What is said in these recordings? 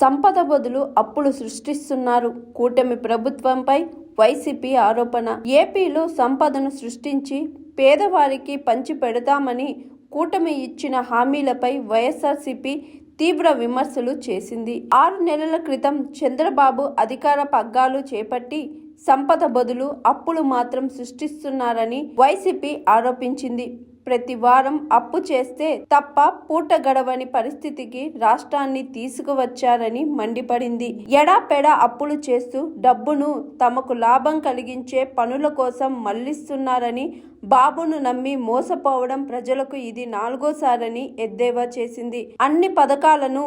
సంపద బదులు అప్పులు సృష్టిస్తున్నారు. కూటమి ప్రభుత్వంపై వైసీపీ ఆరోపణ. ఏపీలో సంపదను సృష్టించి పేదవారికి పంచి పెడతామని కూటమి ఇచ్చిన హామీలపై వైఎస్ఆర్సీపీ తీవ్ర విమర్శలు చేసింది. ఆరు నెలల క్రితం చంద్రబాబు అధికార పగ్గాలు చేపట్టి సంపద బదులు అప్పులు మాత్రం సృష్టిస్తున్నారని వైసీపీ ఆరోపించింది. ప్రతి వారం అప్పు చేస్తే తప్ప పూట గడవని పరిస్థితికి రాష్ట్రాన్ని తీసుకువచ్చారని మండిపడింది. ఎడాపెడా అప్పులు చేస్తూ డబ్బును తమకు లాభం కలిగించే పనుల కోసం మళ్ళిస్తున్నారని బాబును నమ్మి మోసపోవడం ప్రజలకు ఇది నాలుగోసారని ఎద్దేవా చేసింది. అన్ని పథకాలను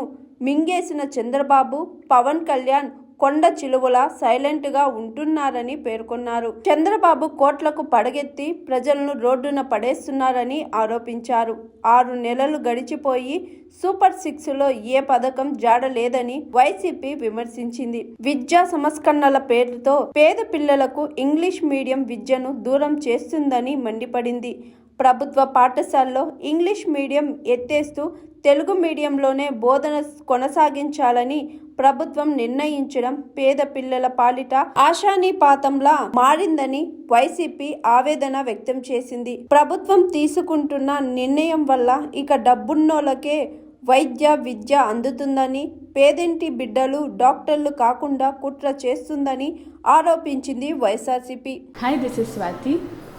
మింగేసిన చంద్రబాబు పవన్ కళ్యాణ్ కొండ చిలువల సైలెంట్గా ఉంటున్నారని పేర్కొన్నారు. చంద్రబాబు కోట్లకు పడగెత్తి ప్రజలను రోడ్డున పడేస్తున్నారని ఆరోపించారు. ఆరు నెలలు గడిచిపోయి సూపర్ సిక్స్లో ఏ పథకం జాడలేదని వైసీపీ విమర్శించింది. విద్యా సంస్కరణల పేరుతో పేద పిల్లలకు ఇంగ్లీష్ మీడియం విద్యను దూరం చేస్తుందని మండిపడింది. ప్రభుత్వ పాఠశాలలో ఇంగ్లీష్ మీడియం ఎత్తేస్తూ తెలుగు మీడియంలోనే బోధన కొనసాగించాలని ప్రభుత్వం నిర్ణయించడం పేద పిల్లల పాలిట ఆశానీపాతంలా మారిందని వైసీపీ ఆవేదన వ్యక్తం చేసింది. ప్రభుత్వం తీసుకుంటున్న నిర్ణయం వల్ల ఇక డబ్బున్నోళ్ళకే వైద్య విద్య అందుతుందని పేదింటి బిడ్డలు డాక్టర్లు కాకుండా కుట్ర చేస్తుందని ఆరోపించింది YSRCP. Hi this is Swathi